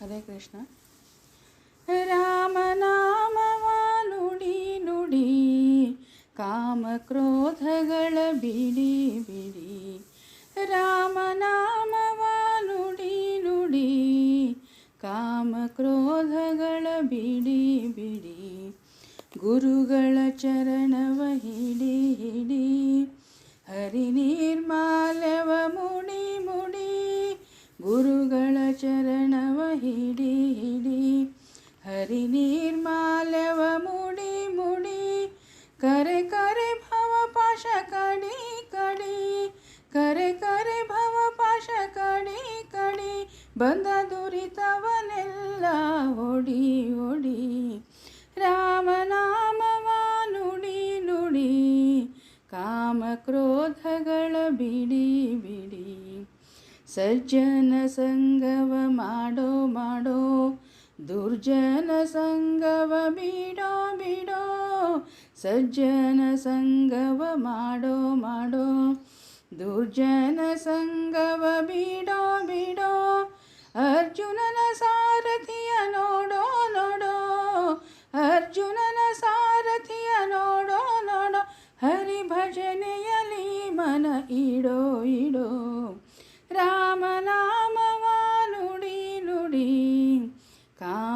ಹರೇ ಕೃಷ್ಣ. ರಾಮನಾಮವ ನುಡಿ, ಕಾಮ ಕ್ರೋಧಗಳ ಬಿಡಿ ಬಿಡಿ. ರಾಮನಾಮವ ನುಡಿ, ಕಾಮ ಕ್ರೋಧಗಳ ಬಿಡಿ ಬಿಡಿ. ಗುರುಗಳ ಚರಣವ ಹಿಡಿ ಹಿಡಿ, ಹರಿ ಮುಡಿ ಮುಡಿ. ಚರಣವ ಹಿಡಿ ಹಿಡಿ ಹರಿ ನಿರ್ಮಾಲ್ಯವ ಮುಡಿ ಮುಡಿ ಕರೆ ಕರೆ ಭವ ಪಾಶ ಕಡಿ ಕಡಿ ಕರೆ ಕರೆ ಭವ ಪಾಶ ಕಡಿ ಕಡಿ ಬಂದ ದುರಿತವನೆಲ್ಲ ಹೊಡಿ ಹೊಡಿ ರಾಮನಾಮವ ನುಡಿ ನುಡಿ ಕಾಮ ಕ್ರೋಧಗಳ ಬಿಡಿ ಬಿಡಿ ಸಜ್ಜನ ಸಂಗವ ಮಾಡೋ ಮಾಡೋ, ದುರ್ಜನ ಸಂಗವ ಬಿಡೋ ಬಿಡೋ, ಸಜ್ಜನ ಸಂಗವ ಮಾಡೋ ಮಾಡೋ, ದುರ್ಜನ ಸಂಗವ ಬಿಡೋ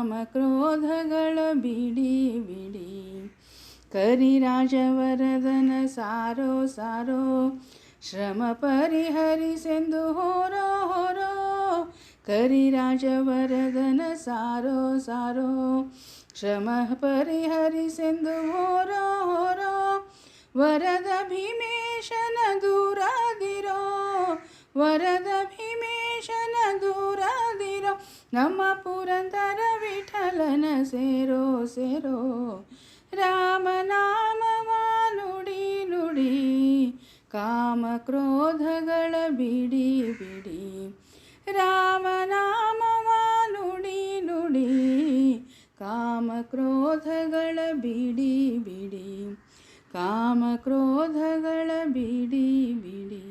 ಕಾಮ ಕ್ರೋಧಗಳ ಬಿಡಿ ಬಿಡಿ. ಕರಿರಾಜವರದನ ಸಾರೋ ಸಾರೋ. ಶ್ರಮ ಪರಿಹರಿಸೆಂದು ಹೋರೋ, ಹೊರೋ. ಕರಿರಾಜವರದನ ಸಾರೋ ಸಾರೋ. ಶ್ರಮ ಪರಿಹರಿಸೆಂದು ಹೋರೋ, ಹೊರೋ. ವರದ ಭೀಮೇಶನ ದೂರದಿರೋ. ವರದ ಭೀಮೇಶನ ದೂರದಿರೋ ನಮ್ಮ ಪುರಂದರ ವಿಠಲನ ಸೇರೋ ಸೇರೋ ರಾಮನಾಮವ ನುಡಿ ನುಡಿ ಕಾಮ ಕ್ರೋಧಗಳ ಬಿಡಿ ಬಿಡಿ ರಾಮನಾಮವ ನುಡಿ ನುಡಿ ಕಾಮ ಕ್ರೋಧಗಳ ಬಿಡಿ ಬಿಡಿ ಕಾಮ ಕ್ರೋಧಗಳ ಬಿಡಿ ಬಿಡಿ